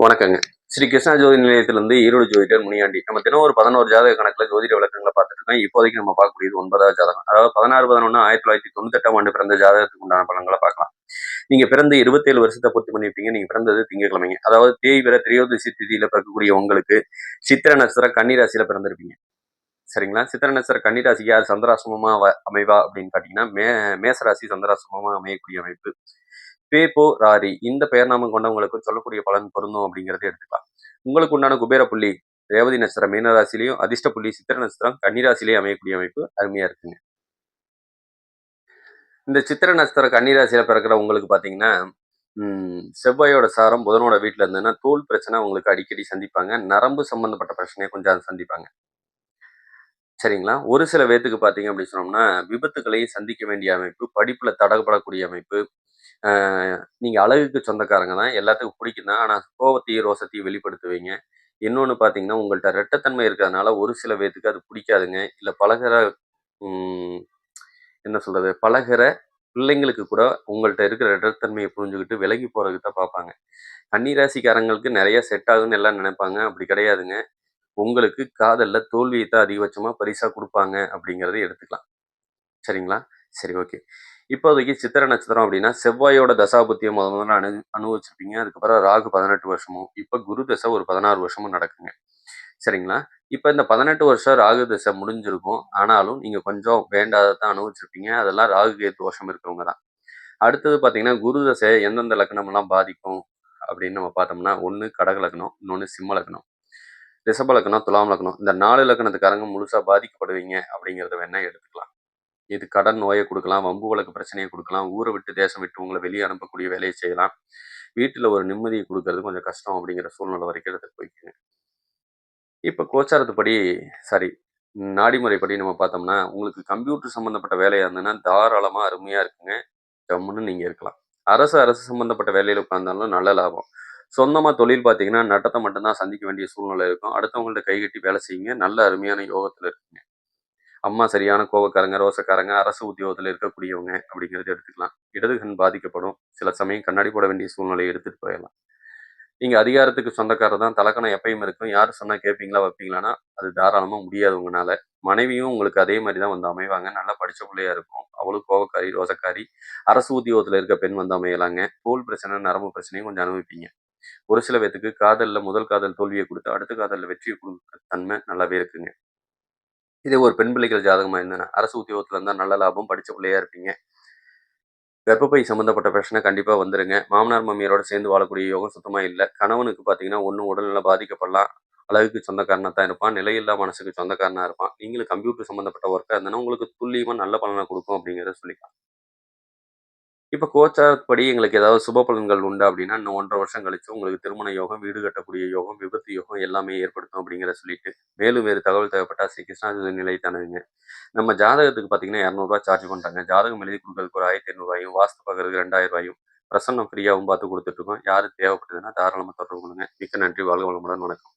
வணக்கங்க. ஸ்ரீ கிருஷ்ணா ஜோதி நிலையத்திலிருந்து ஈரோடு ஜோதிடர் முனியாண்டி. நம்ம தினம் ஒரு பதினோரு ஜாதக கணக்கில் ஜோதிட விளக்கங்களை பார்த்துட்டு இருக்கோம். இப்போதைக்கு நம்ம பார்க்கக்கூடியது ஒன்பதாவது ஜாதகம். அதாவது பதினாறு பதினொன்று ஆயிரத்தி தொள்ளாயிரத்தி தொண்ணூத்தெட்டாம் ஆண்டு பிறந்த ஜாதகத்துக்கு உண்டான பலன்களை பார்க்கலாம். நீங்க பிறந்த இருபத்தேழு வருஷத்தை பூர்த்தி பண்ணியிருப்பீங்க. நீங்க பிறந்தது திங்கட்கிழமைங்க. அதாவது தேய்பிர திரையோதிசி திதியில பிறக்கக்கூடிய உங்களுக்கு சித்திர நட்சத்திர கன்னிராசியில பிறந்திருப்பீங்க. சரிங்களா? சித்திர நட்சத்திர கன்னிராசிக்கு யார் சந்திராசிரமமா அமைவா அப்படின்னு பாத்தீங்கன்னா மே மேசராசி சந்திராசிரமமா அமையக்கூடிய அமைப்பு. பேபோ ராரி இந்த பெயர் நாமம் கொண்டவங்களுக்கு சொல்லக்கூடிய பலன் பொருந்தும் அப்படிங்கிறத எடுத்துக்கலாம். உங்களுக்கு உண்டான குபேர புள்ளி ரேவதி நட்சத்திரம் மீனராசிலையும் அதிர்ஷ்ட புள்ளி சித்திர நட்சத்திரம் கன்னிராசிலையும் அமையக்கூடிய அமைப்பு அருமையா இருக்குங்க. இந்த சித்திர நட்சத்திர கன்னிராசியில பிறக்கிற உங்களுக்கு பாத்தீங்கன்னா செவ்வாயோட சாரம் புதனோட வீட்டுல இருந்ததுன்னா தோல் பிரச்சனை உங்களுக்கு அடிக்கடி சந்திப்பாங்க. நரம்பு சம்பந்தப்பட்ட பிரச்சனையை கொஞ்சம் சந்திப்பாங்க. சரிங்களா? ஒரு சில பேத்துக்கு பார்த்தீங்க அப்படின்னு சொன்னோம்னா விபத்துகளையும் சந்திக்க வேண்டிய அமைப்பு படிப்புல தடப்படக்கூடிய அமைப்பு நீங்கள் அழகுக்கு சொந்தக்காரங்க தான் எல்லாத்துக்கும் பிடிக்கும் தான் ஆனால் கோவத்தையும் ரோசத்தையும் வெளிப்படுத்துவீங்க. இன்னொன்று பார்த்தீங்கன்னா உங்கள்கிட்ட ரெட்டத்தன்மை இருக்கிறதுனால ஒரு சில பேத்துக்கு அது பிடிக்காதுங்க. இல்லை பழகிற என்ன சொல்கிறது பழகிற பிள்ளைங்களுக்கு கூட உங்கள்கிட்ட இருக்கிற ரெட்டத்தன்மையை புரிஞ்சுக்கிட்டு விலகி போகிறதுக்கு தான் பார்ப்பாங்க கன்னிராசிக்காரங்களுக்கு நிறைய செட் ஆகுன்னு எல்லாம் நினைப்பாங்க. அப்படி கிடையாதுங்க. உங்களுக்கு காதலில் தோல்வியை தான் அதிகபட்சமாக பரிசாக கொடுப்பாங்க அப்படிங்கிறத எடுத்துக்கலாம். சரிங்களா? சரி ஓகே. இப்போதைக்கு சித்திர நட்சத்திரம் அப்படின்னா செவ்வாயோட தசாபுத்தியை முத முதல்ல அனு அனுபவிச்சிருப்பீங்க அதுக்கப்புறம் ராகு பதினெட்டு வருஷமும் இப்போ குரு தசை ஒரு பதினாறு வருஷமும் நடக்குங்க. சரிங்களா? இப்போ இந்த பதினெட்டு வருஷம் ராகு தசை முடிஞ்சிருக்கும். ஆனாலும் நீங்கள் கொஞ்சம் வேண்டாததான் அனுபவிச்சிருப்பீங்க. அதெல்லாம் ராகு கேத்து வருஷம் இருக்கிறவங்க தான். அடுத்தது பார்த்தீங்கன்னா குரு தசை எந்தெந்த லக்னம்லாம் பாதிக்கும் அப்படின்னு நம்ம பார்த்தோம்னா ஒன்று கடக லக்னம் இன்னொன்று சிம்ம லக்னம் ரிஷப லக்னம் துலாம் லக்னம் இந்த நாலு லக்னத்துக்காரங்க முழுசாக பாதிக்கப்படுவீங்க அப்படிங்கிறத வேணா எடுத்துக்கலாம். இது கடன் நோயை கொடுக்கலாம் வம்பு வழக்கு பிரச்சனையை கொடுக்கலாம் ஊரை விட்டு தேசம் விட்டு உங்களை வெளியே அனுப்பக்கூடிய வேலையை செய்யலாம். வீட்டில் ஒரு நிம்மதியை கொடுக்கறது கொஞ்சம் கஷ்டம் அப்படிங்கிற சூழ்நிலை வரைக்கும் எடுத்து போய்க்குங்க. இப்போ கோச்சாரத்துப்படி சாரி நாடிமுறைப்படி நம்ம பார்த்தோம்னா உங்களுக்கு கம்ப்யூட்டர் சம்மந்தப்பட்ட வேலையாக இருந்ததுன்னா தாராளமாக அருமையாக இருக்குங்க. கம்முன்னு நீங்கள் இருக்கலாம். அரசு அரசு சம்மந்தப்பட்ட வேலையில் உட்காந்தாலும் நல்ல லாபம். சொந்தமாக தொழில் பார்த்தீங்கன்னா நட்டத்தை மட்டும்தான் சந்திக்க வேண்டிய சூழ்நிலை இருக்கும். அடுத்தவங்கள்ட்ட கைகட்டி வேலை செய்யுங்க. நல்ல அருமையான யோகத்தில் இருக்குங்க. அம்மா சரியான கோவக்காரங்க ரோசக்காரங்க அரசு உத்தியோகத்தில் இருக்கக்கூடியவங்க அப்படிங்கிறது எடுத்துக்கலாம். இடது கண் பாதிக்கப்படும். சில சமயம் கண்ணாடி போட வேண்டிய சூழ்நிலையை எடுத்துட்டு போயிடலாம். நீங்கள் அதிகாரத்துக்கு சொந்தக்காரர் தான். தலக்கணம் எப்பயும் இருக்கும். யார் சொன்னால் கேட்பீங்களா வைப்பீங்களான்னா அது தாராளமாக முடியாது உங்களால். மனைவியும் உங்களுக்கு அதே மாதிரி தான் வந்து அமைவாங்க. நல்லா படிச்ச பிள்ளையாக இருக்கும். அவளும் கோவக்காரி ரோசக்காரி. அரசு உத்தியோகத்தில் இருக்க பெண் வந்து அமையலாங்க. தோல் பிரச்சனை நரம்பு பிரச்சனையும் கொஞ்சம் அனுபவிப்பீங்க. ஒரு சில பேத்துக்கு காதலில் முதல் காதல் தோல்வியை கொடுத்து அடுத்த காதலில் வெற்றியை கொடுக்குற தன்மை நல்லாவே இருக்குங்க. இதே ஒரு பெண் பிள்ளைகள் ஜாதகமாக இருந்தேன்னா அரசு உத்தியோகத்தில் இருந்தால் நல்ல லாபம் படித்த பிள்ளையாக இருப்பீங்க. கர்ப்பப்பை சம்மந்தப்பட்ட பிரச்சனை கண்டிப்பாக வந்துருங்க. மாமனார் மாமியாரோட சேர்ந்து வாழக்கூடிய யோகம் சுத்தமாக இல்லை. கணவனுக்கு பார்த்தீங்கன்னா ஒன்றும் உடல்நல பாதிக்கப்படலாம். அளவுக்கு சொந்தக்காரனாக தான் இருப்பான். நிலையில்லா மனசுக்கு சொந்தக்காரனாக இருப்பான். நீங்களும் கம்ப்யூட்டர் சம்மந்தப்பட்ட ஒர்க்காக இருந்தனா உங்களுக்கு துல்லியமாக நல்ல பலனை கொடுக்கும் அப்படிங்கிறத சொல்லிக்கலாம். இப்போ கோச்சாரப்படி எங்களுக்கு ஏதாவது சுப பலன்கள் உண்டு அப்படின்னா இன்னும் ஒன்றரை வருஷம் கழிச்சு உங்களுக்கு திருமண யோகம் வீடு கட்டக்கூடிய யோகம் விபத்து யோகம் எல்லாமே ஏற்படுத்தும் அப்படிங்கிற சொல்லிட்டு மேலும் வேறு தகவல் தேவைப்பட்டா ஸ்ரீ கிருஷ்ணாஜி நிலை தானுங்க நம்ம ஜாதகத்துக்கு பார்த்தீங்கன்னா இரநூறுவா சார்ஜ் பண்ணுறாங்க ஜாதகம் எழுதி கொடுக்கறதுக்கு ஒரு ஆயிரத்தி ஐநூறுவாயும் வாஸ்து பார்க்கறதுக்கு ரெண்டாயிரம் ரூபாயும் பிரசன்னம் ஃப்ரீயாகவும் பார்த்து கொடுத்துட்ருக்கோம் யாரு தேவைப்படுதுன்னா தாராளமாக தொடர்பு கொள்ளுங்க. மிக்க நன்றி வாழ்க வளமுடன் வணக்கம்.